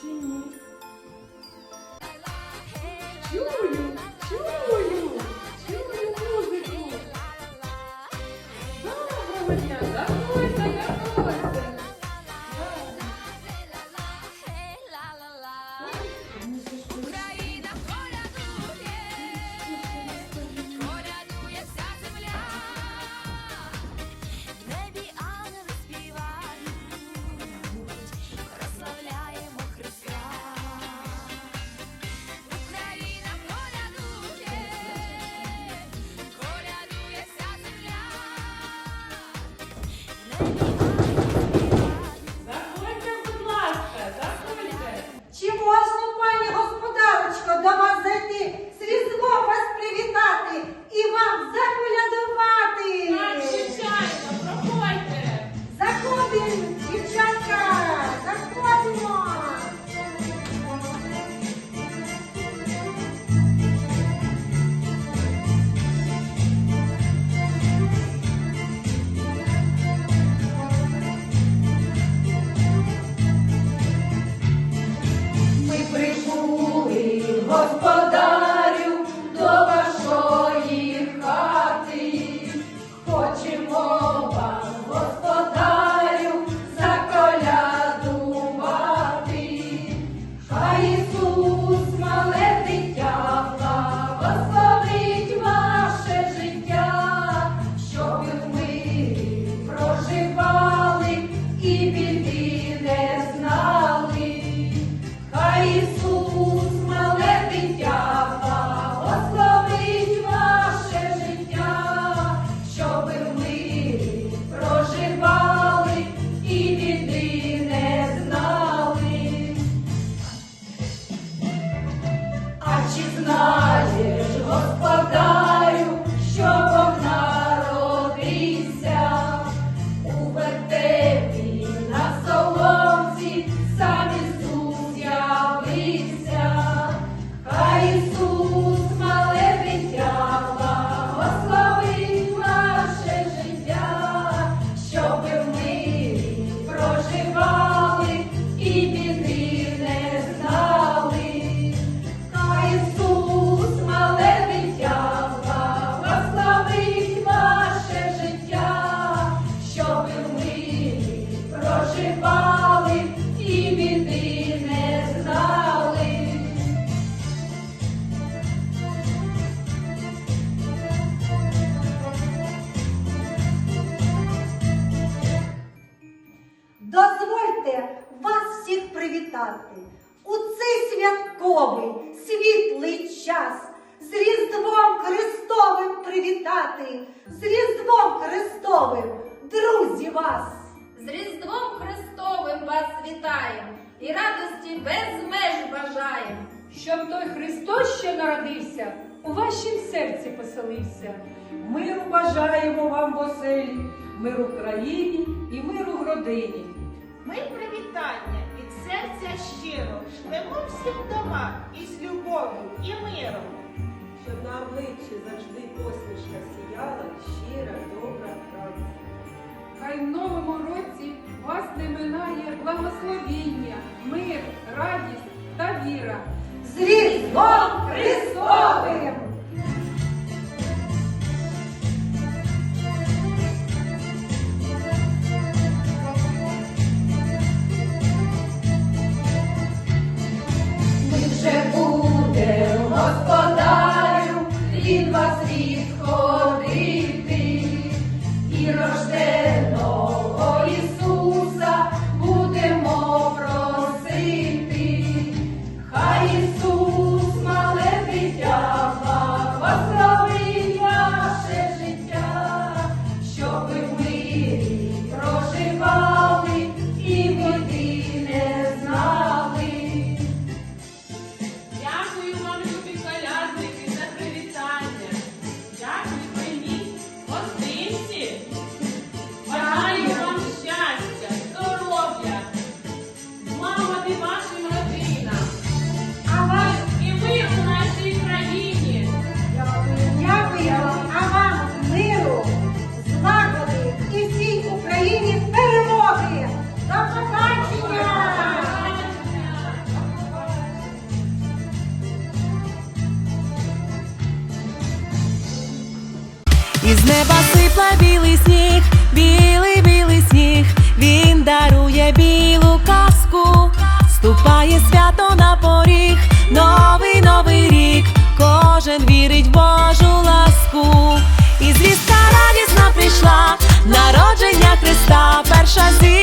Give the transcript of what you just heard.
Şimdi. What? Дозвольте вас всіх привітати у цей святковий світлий час з Різдвом Христовим привітати, з Різдвом Христовим, друзі вас! З Різдвом Христовим вас вітаємо і радості без меж бажаємо. Щоб той Христос, що народився, у вашім серці поселився. Миру бажаємо вам в оселі, миру в країні і миру в родині. Ми привітання від серця щиро шлемо всім дома із любов'ю і миром. Щоб на обличчі завжди посмішка сіяла, щира, добра, радісна. Хай в новому році вас не минає благословіння, мир, радість та віра. З Різдвом Із неба сипла білий сніг, білий білий сніг, він дарує білу казку, ступає свято на поріг, новий новий рік, кожен вірить в Божу ласку. І звістка радісна прийшла, народження Христа, перша зі.